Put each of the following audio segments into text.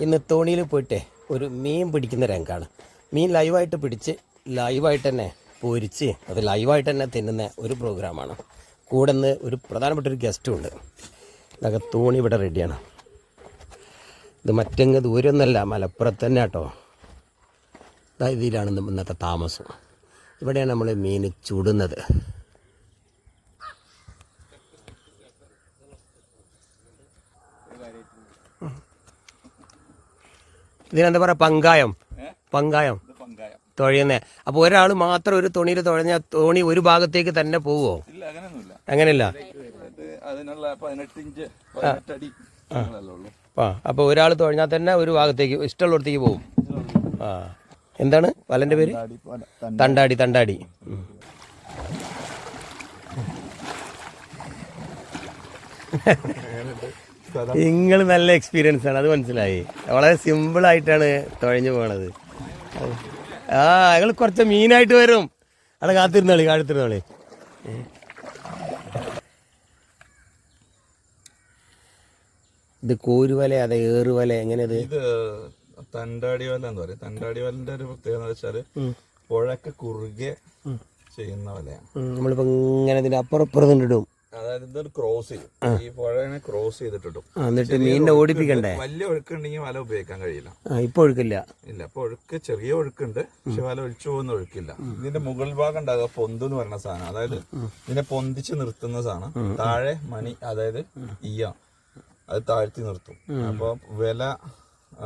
ഇന്ന് തോണിയിൽ പോയിട്ട് ഒരു മീൻ പിടിക്കുന്ന രംഗമാണ് മീൻ ലൈവായിട്ട് പിടിച്ച് ലൈവായിട്ട് തന്നെ പൊരിച്ച് അത് ലൈവായിട്ട് തന്നെ തിന്നുന്ന ഒരു പ്രോഗ്രാമാണ് കൂടെ നിന്ന് ഒരു പ്രധാനപ്പെട്ട ഒരു ഗസ്റ്റും ഉണ്ട്. ഇതൊക്കെ തോണി ഇവിടെ റെഡിയാണ് ഇത് മറ്റങ്ങ് ദൂരമൊന്നുമല്ല മലപ്പുറത്ത് തന്നെ കേട്ടോ ഇതിലാണ് ഇന്നത്തെ താമസം. ഇവിടെയാണ് നമ്മൾ മീൻ ചുടുന്നത്. ഇതിനെന്താ പറയുക പങ്കായം. പങ്കായം. തുഴയുന്നേ. അപ്പോൾ ഒരാൾ മാത്രം ഒരു തുണിയിൽ തുഴഞ്ഞ തോണി ഒരു ഭാഗത്തേക്ക് തന്നെ പോവോ? അങ്ങനെയല്ല? അപ്പൊ ആ. അപ്പോൾ ഒരാൾ തുഴഞ്ഞാൽ തന്നെ ഒരു ഭാഗത്തേക്ക് ഇഷ്ടമുള്ളടത്തേക്ക് പോകും ആ. എന്താണ്? വലന്റെ പേര്. തണ്ടാടി തണ്ടാടി. ഉം. നിങ്ങൾ നല്ല എക്സ്പീരിയൻസ് ആണ് അത് മനസ്സിലായി. വളരെ സിമ്പിൾ ആയിട്ടാണ് തുഴഞ്ഞു പോണത്. ആ ഞങ്ങൾ കുറച്ച് മീനായിട്ട് വരും. അവിടെ കാത്തിരുന്നോളി കാത്തിരുന്നോളി. ഇത് കോരുവല അതെ ഏറുവല എങ്ങനെ ഇത് ഇത് തണ്ടാടി വല എന്ന് പറയും. തണ്ടാടി വലന്റെ ഒരു പ്രത്യേകത വെച്ചാൽ പുഴക്ക് കുറുകെ ചെയ്യുന്ന വലയാണ്. നമ്മളിപ്പോ ഇങ്ങനെ ഇതിന്റെ ഇടും. അതായത് ഇതൊരു ക്രോസ് ചെയ്യും. ഈ പുഴനെ ക്രോസ് ചെയ്തിട്ടിടും. ആ, എന്നിട്ട് മീനിനെ ഓടിപ്പിക്കണ്ടേ? വലിയ ഒഴുക്കുണ്ടെങ്കിൽ വല ഉപയോഗിക്കാൻ കഴിയില്ല. ഇപ്പൊ ഒഴുക്കില്ല. ഇല്ല ഇപ്പൊ ഒഴുക്ക് ചെറിയ ഒഴുക്കുണ്ട്. പക്ഷെ വല ഒഴിച്ചു പോകുന്ന ഒഴുക്കില്ല. ഇതിന്റെ മുകൾ ഭാഗം ഉണ്ടാകുക പൊന്ത് എന്ന് പറയുന്ന സാധനം. അതായത് ഇതിനെ പൊന്തിച്ച് നിർത്തുന്ന സാധനം. താഴെ മണി അതായത് ഇയ അത് താഴ്ത്തി നിർത്തും. അപ്പൊ വില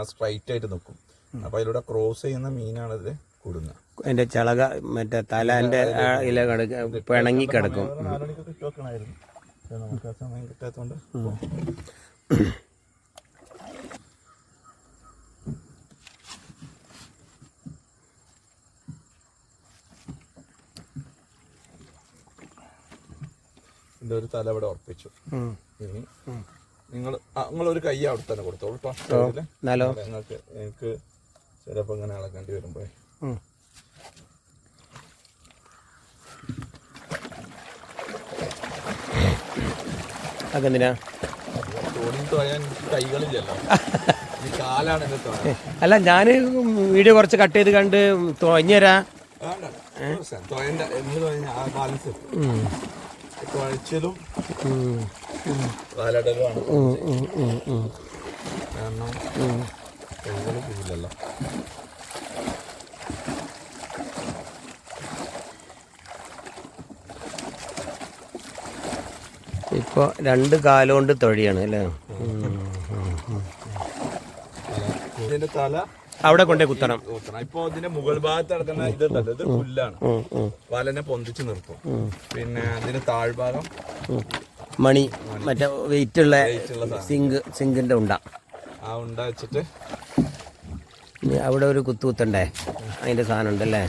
സ്ട്രൈറ്റ് ആയിട്ട് നിൽക്കും. അപ്പൊ അതിലൂടെ ക്രോസ് ചെയ്യുന്ന മീനാണ് ഇതിൽ കൂടുന്നത്. അതിന്റെ ചളക മറ്റേ തലാന്റെ എന്റെ ഇല കിടക്ക. പിണങ്ങി കിടക്കും. ഒരു തല ഇവിടെ ഉറപ്പിച്ചു. ഇനി നിങ്ങൾ നിങ്ങൾ ഒരു കൈ അവിടെ തന്നെ കൊടുത്തോളൂ ട്ടോ. ഇതിൽ. എന്നാലോ? അതെ, നിങ്ങൾക്ക് എനിക്ക് ചിലപ്പോ ഇങ്ങനെ ഇളക്കേണ്ടി വരുമ്പോഴേ. അതെന്തിനാ? അല്ല ഞാൻ വീഡിയോ കുറച്ച് കട്ട് ചെയ്ത് കണ്ട് തുഴഞ്ഞുതരാ കാരണം കൈകൾ പോവില്ലല്ലോ ഇപ്പൊ രണ്ട് കാലം കൊണ്ട് തൊഴിയാണ് അല്ലേ? ഇതിന്റെ തല അവിടെ കൊണ്ടേ കുത്തണം. ഇപ്പൊ ഇതിന്റെ മുകൾ ഭാഗത്ത് നടക്കുന്ന ഇതുണ്ടല്ലോ ഇത് പുല്ലാണ്. വലനെ പൊന്തിച്ച് നിർത്തും. പിന്നെ ഇതിന്റെ താഴ്ഭാഗം. മണി മറ്റേ വെയിറ്റ് ഉള്ള സിങ്ക് സിങ്കിന്റെ ഉണ്ട. ആ ഉണ്ട വെച്ചിട്ട് അവിടെ ഒരു കുത്തു കുത്തണ്ടേ? അതിന്റെ സാധനം ഉണ്ടല്ലേ?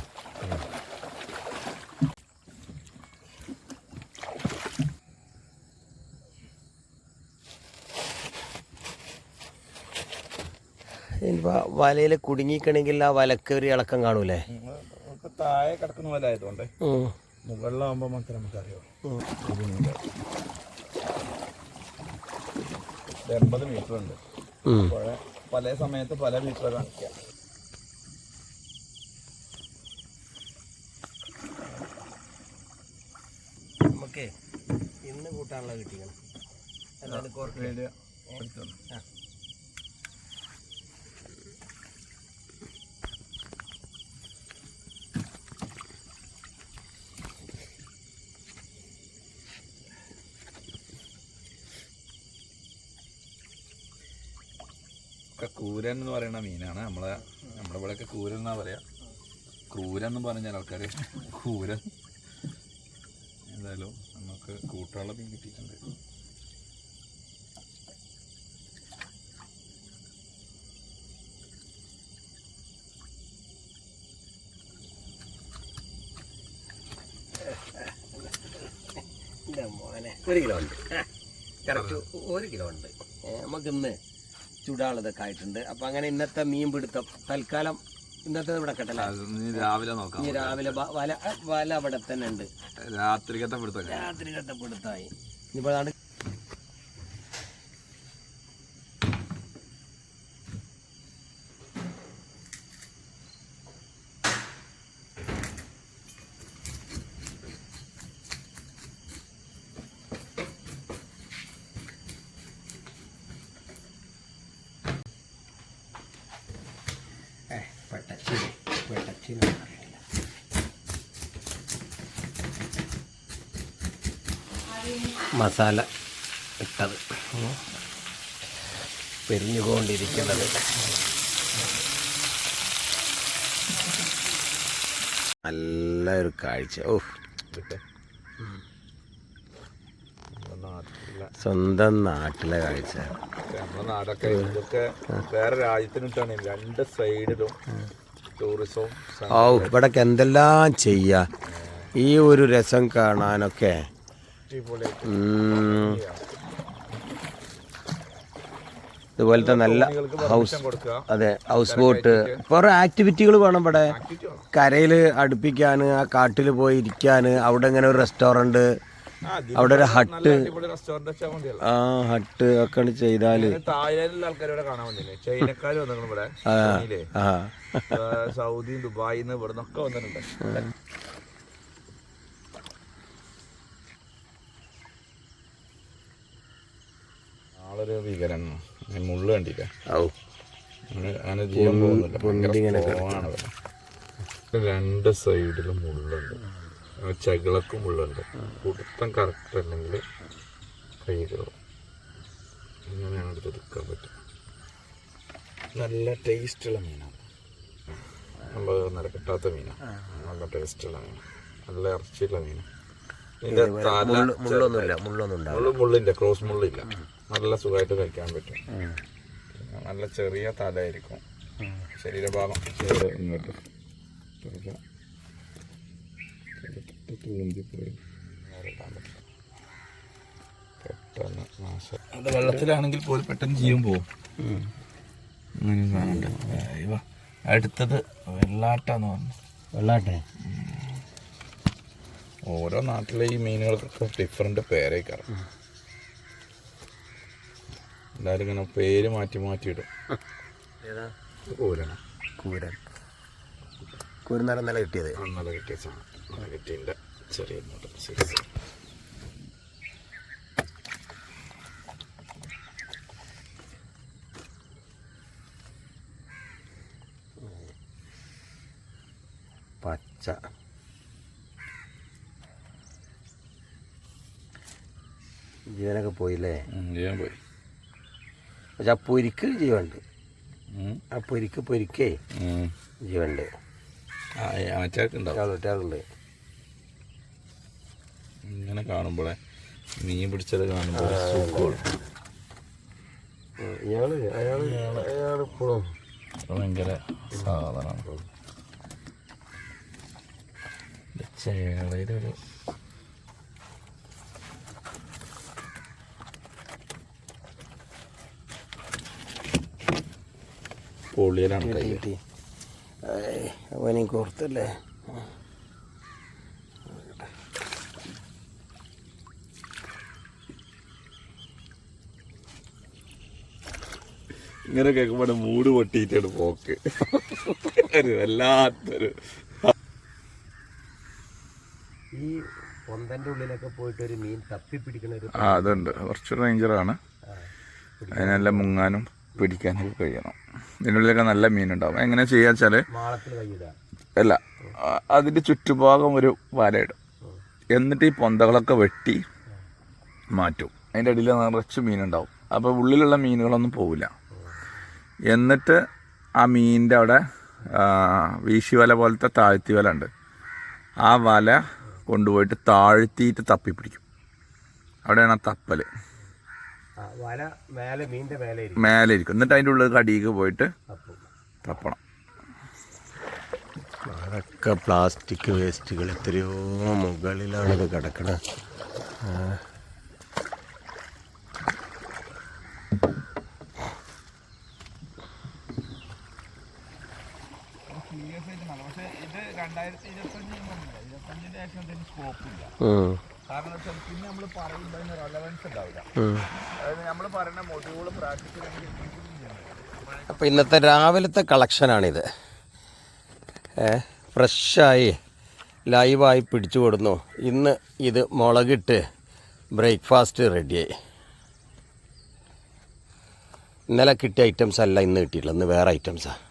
വലയിൽ കുടുങ്ങിക്കണമെങ്കിൽ ആ വലക്ക് ഒരു ഇളക്കം കാണൂലേ താഴെ കിടക്കുന്ന വല ആയതുകൊണ്ട് ഉം. മുകളിലാവുമ്പോ മാത്രമേ നമുക്കറിയാം. എൺപത് മീറ്റർ ഉണ്ട്. പല സമയത്ത് പല മീറ്റർ കാണിക്കാം നമുക്ക് ഇന്ന് കൂട്ടാനുള്ള കിട്ടിക്കണം എന്തായാലും കോർക്കില്ല ആ. ഒക്കെ കൂരൻ എന്ന് പറയുന്ന മീനാണ്. നമ്മളെ നമ്മുടെ ഇവിടെയൊക്കെ കൂരൻ എന്നാ പറയാ. ക്രൂരൻ എന്ന് പറഞ്ഞാൽ ആൾക്കാർ കൂരൻ എന്തായാലും നമുക്ക് കൂട്ടുള്ള മീൻ കിട്ടിയിട്ടുണ്ട്. മോനെ. ഒരു കിലോ ഉണ്ട്. കറക്റ്റ് ഒരു കിലോ ഉണ്ട്. നമുക്ക് നമുക്കിന്ന് ചൂടാനുള്ളതൊക്കെ ആയിട്ടുണ്ട്. അപ്പം അങ്ങനെ ഇന്നത്തെ മീൻ പിടുത്തം. തൽക്കാലം ഇന്നത്തെ ഇവിടെ കെട്ടല. രാവിലെ നോക്കാം. ഇനി രാവിലെ വല വല അവിടെ തന്നെ ഉണ്ട്. രാത്രിക്കത്തെ പിടുത്തം രാത്രി കെട്ടപ്പെടുത്തായി ഇനിയിപ്പോൾ മസാല ഇട്ടത്. പെരിഞ്ഞുകൊണ്ടിരിക്കുന്നത്. നല്ല ഒരു കാഴ്ച. ഓ സ്വന്തം നാട്ടിലെ കാഴ്ച. നമ്മുടെ നാടൊക്കെ ഇതൊക്കെ വേറെ രാജ്യത്തിനിട്ടാണ് രണ്ട് സൈഡിലും ടൂറിസവും ഓ ഇവിടൊക്കെ എന്തെല്ലാം ചെയ്യാ? ഈ ഒരു രസം കാണാനൊക്കെ. ഇതുപോലത്തെ നല്ല ഹൗസ് അതെ ഹൗസ് ബോട്ട്. കുറേ ആക്ടിവിറ്റികൾ വേണം ഇവിടെ. കരയിൽ അടുപ്പിക്കാൻ ആ കാട്ടിൽ പോയി ഇരിക്കാൻ അവിടെ ഇങ്ങനെ ഒരു റെസ്റ്റോറന്റ് അവിടെ ഒരു ഹട്ട് ആ ഹട്ട് ഒക്കെ ചെയ്താൽ. സൗദിയും ദുബായിന്ന് ഇവിടുന്നൊക്കെ വന്നിട്ടുണ്ട് ഇവിടെ ചൈനയിലെ. ആ ആ, സൗദി ദുബായിൽ നിന്ന് ഇവിടെ നിന്നൊക്കെ വന്നിട്ടുണ്ട് ആളൊരു ഭീകരൻ. മുള്ളു കണ്ടില്ല? അങ്ങനെ പോകുന്നില്ല. രണ്ട് സൈഡിലും മുള്ളുണ്ട്. ആ ചകിളക്കും മുള്ളുണ്ട്. കുടുത്തം കറക്റ്റ് അല്ലെങ്കിൽ കൈ കയറും ഇങ്ങനെയാണ് ഇത് എടുക്കാൻ പറ്റും നല്ല ടേസ്റ്റുള്ള മീനാണ് നമ്മൾ നിരക്കിട്ടാത്ത മീനാണ് നല്ല ടേസ്റ്റുള്ള മീനാണ് നല്ല ഇറച്ചിയുള്ള തല മുള്ളൊന്നുമില്ല മുള്ളൊന്നും ഉണ്ടാവും മുള്ളു മുള്ളില്ല ക്രോസ് മുള്ളില്ല. നല്ല സുഖമായിട്ട് കഴിക്കാൻ പറ്റും. നല്ല ചെറിയ തലയായിരിക്കും. ശരീരഭാഗം. ഇങ്ങോട്ട്. പെട്ടെന്ന് നാശം. അത് വെള്ളത്തിലാണെങ്കിൽ പോലും പെട്ടെന്ന് ജീവൻ പോവും അങ്ങനെ സാധനമുണ്ട്. അയ്യോ. അടുത്തത് വെള്ളാട്ടെന്ന് പറഞ്ഞു. വെള്ളാട്ടെ? ഓരോ നാട്ടിലെ ഈ മീനുകൾക്കൊക്കെ ഡിഫറെന്റ് പേരേക്കാറും എല്ലാവരും ഇങ്ങനെ പേര് മാറ്റി മാറ്റി ഇടും ഏതാ? ഇത് കൂരണം കൂരൻ കൂരനാരം നല്ല കിട്ടിയത്. നല്ല കിട്ടിയ സാധനം. നല്ല കിട്ടിയില്ല ചെറിയ സൈസ് പച്ച. ജീവനൊക്കെ പോയില്ലേ? ജീവൻ പോയി. പക്ഷെ ആ പൊരിക്ക് ജീവനുണ്ട്. ആ പൊരിക്ക് പൊരിക്കേ. ജീവനുണ്ട്. ആ മറ്റേക്കുണ്ടാവും ചാളുട്ടാറുണ്ട് ഇങ്ങനെ കാണുമ്പോഴേ മീൻ പിടിച്ചത് കാണുമ്പോൾ സുഖമാണ്. ഇയാൾ അയാൾ അയാൾ ഇപ്പോഴും ഭയങ്കര സാധനമാണ് ചേളയിലൊരു പൊള്ളിയലാണ് കൈ. കിട്ടി. അവനെ കോർത്തല്ലേ? ഇങ്ങനെ കേൾക്കുമ്പോൾ മൂട് പൊട്ടിയിട്ടാണ് പോക്ക്. ഒരു വല്ലാത്തൊരു ഈ പൊന്തന്റെ ഉള്ളിലൊക്കെ പോയിട്ട് ഒരു മീൻ തപ്പി പിടിക്കണ ഒരു ആ അതുണ്ട്. കുറച്ച് റേഞ്ചറാണ് അതിനെല്ലാം മുങ്ങാനും പിടിക്കാനൊക്കെ കഴിയണം. ഇതിനുള്ളിലൊക്കെ നല്ല മീനുണ്ടാവും. എങ്ങനെ ചെയ്യാ വെച്ചാൽ അല്ല അതിന്റെ ചുറ്റുഭാഗം ഒരു വലയിടും. എന്നിട്ട് ഈ പൊന്തകളൊക്കെ വെട്ടി മാറ്റും. അതിന്റെ അടിയിൽ നിറച്ച് മീനുണ്ടാവും. അപ്പോൾ ഉള്ളിലുള്ള മീനുകളൊന്നും പോവില്ല. എന്നിട്ട് ആ മീനിന്റെ അവിടെ വീശി വല പോലത്തെ താഴ്ത്തി വല ഉണ്ട്. ആ വല കൊണ്ടുപോയിട്ട് താഴ്ത്തിയിട്ട് തപ്പി പിടിക്കും അവിടെയാണ് ആ തപ്പൽ വല മേലെ മീനിന്റെ മേലെ മേലെ ഇരിക്കും എന്നിട്ട് അതിന്റെ ഉള്ളിൽ കടിയിക്ക് പോയിട്ട് തപ്പണം. അതൊക്കെ പ്ലാസ്റ്റിക് വേസ്റ്റുകൾ എത്രയോ മുകളിലാണ് ഇത് കിടക്കണത് ഇത് രണ്ടായിരത്തി ഇരുപത്തഞ്ച് ഇരുപത്തഞ്ചിന്റെ ശേഷം സ്കോപ്പില്ല ഉം. കാരണം വെച്ചാൽ പിന്നെ നമ്മൾ പറയുമ്പോൾ അതിന് റെലവൻസ് ഉണ്ടാവില്ല. അതായത് നമ്മൾ പറയുന്ന മൊഡ്യൂൾ പ്രാക്ടിക്കൽ അപ്പോൾ ഇന്നത്തെ രാവിലത്തെ കളക്ഷനാണിത്. ഫ്രഷായി ലൈവായി പിടിച്ചു കൊടുന്നു. ഇന്ന് ഇത് മുളകിട്ട് ബ്രേക്ക്ഫാസ്റ്റ് റെഡിയായി. ഇന്നലെ കിട്ടിയ ഐറ്റംസ് അല്ല ഇന്ന് കിട്ടിയിട്ടില്ല ഇന്ന് വേറെ ഐറ്റംസാണ്